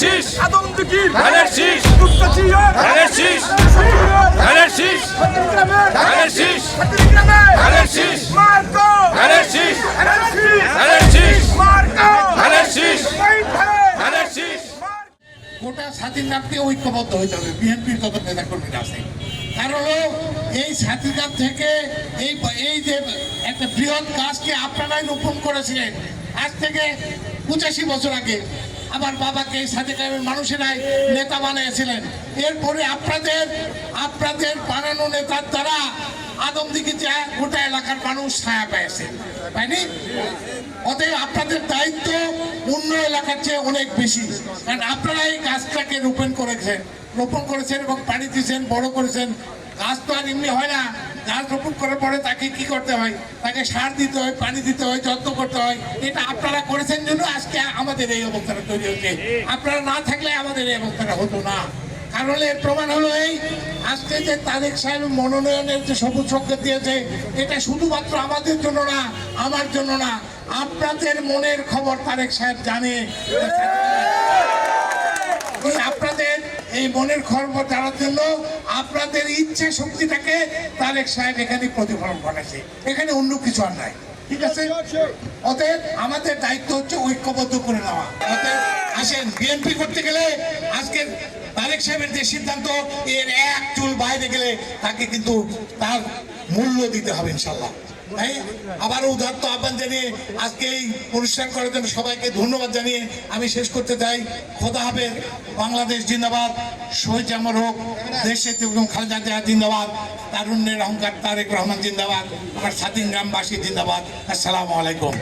শীষ ধানের শীষ দুপচাচিয়ার ধানের শীষ দুপচাচিয়ার ধানের শীষ ধানের শীষ ধানের শীষ মার্কো ধানের শীষ ধানের শীষ মার্কো ধানের শীষ ধানের শীষ গোটা স্বাধীনতাকে ঐক্যবদ্ধ হইতে হবে বিএনপির যত নেতা কর্মীরা আছে। কারণ হলো এই স্বাধীনতা থেকে এই এই যে একটা বৃহৎ গাছকে আপনারাই রোপণ করেছিলেন আজ থেকে পঁচাশি বছর আগে আমার বাবাকে এই স্বাধীনতার মানুষেরাই নেতা বানিয়েছিলেন। এরপরে আপনাদের আপনাদের বানানো নেতার দ্বারা আদমদিকে যা গোটা এলাকার মানুষ ছায়া পেয়েছে। তাইনি অতএব আপনাদের দায়িত্ব অন্য এলাকার চেয়ে অনেক বেশি। কারণ আপনারা এই গাছটাকে রোপণ করেছেন রোপণ করেছেন এবং পানি দিয়েছেন, বড় করেছেন। গাছ তো আর এমনি হয় না। গাছ রোপণ করার পরে তাকে কি করতে হয়? তাকে সার দিতে হয়, পানি দিতে হয়, যত্ন করতে হয়। এটা আপনারা করেছেন জন্য আজকে আমাদের এই অবস্থাটা তৈরি হচ্ছে। আপনারা না থাকলে আমাদের এই অবস্থাটা হতো না। কারণ এর প্রমাণ হলো এই, আজকে যে তারেক সাহেব মনোনয়নের যে সবুজ সংকেত দিয়েছে, এটা শুধুমাত্র আমাদের জন্য না, আমার জন্য না, আপনাদের মনের খবর তারেক সাহেব জানে। আপনাদের এই মনের খবর জানার জন্য আপনাদের ইচ্ছে শক্তিটাকে তারেক সাহেব এখানে প্রতিফলন ঘটাচ্ছে। এখানে অন্য কিছু আর নাই। ঠিক আছে? অতএব আমাদের দায়িত্ব হচ্ছে ঐক্যবদ্ধ করে নেওয়া। অতএব আসেন, বিএনপি করতে গেলে আজকে তারেক সাহেবের যে সিদ্ধান্ত, এর এক চুল বাইরে গেলে তাকে কিন্তু তার মূল্য দিতে হবে ইনশাল্লাহ আবারও উদাত্ত আহ্বান জানিয়ে আজকে এই অনুষ্ঠান করার জন্য সবাইকে ধন্যবাদ জানিয়ে আমি শেষ করতে চাই। খোদা হবে বাংলাদেশ জিন্দাবাদ, শহীদ জামর হোক, দেশে এবং খালেদা জিয়া জিন্দাবাদ, তারুণ্যের অহংকার তারেক রহমান জিন্দাবাদ, আমার স্বাধীন গ্রামবাসী জিন্দাবাদ। আসসালামু আলাইকুম।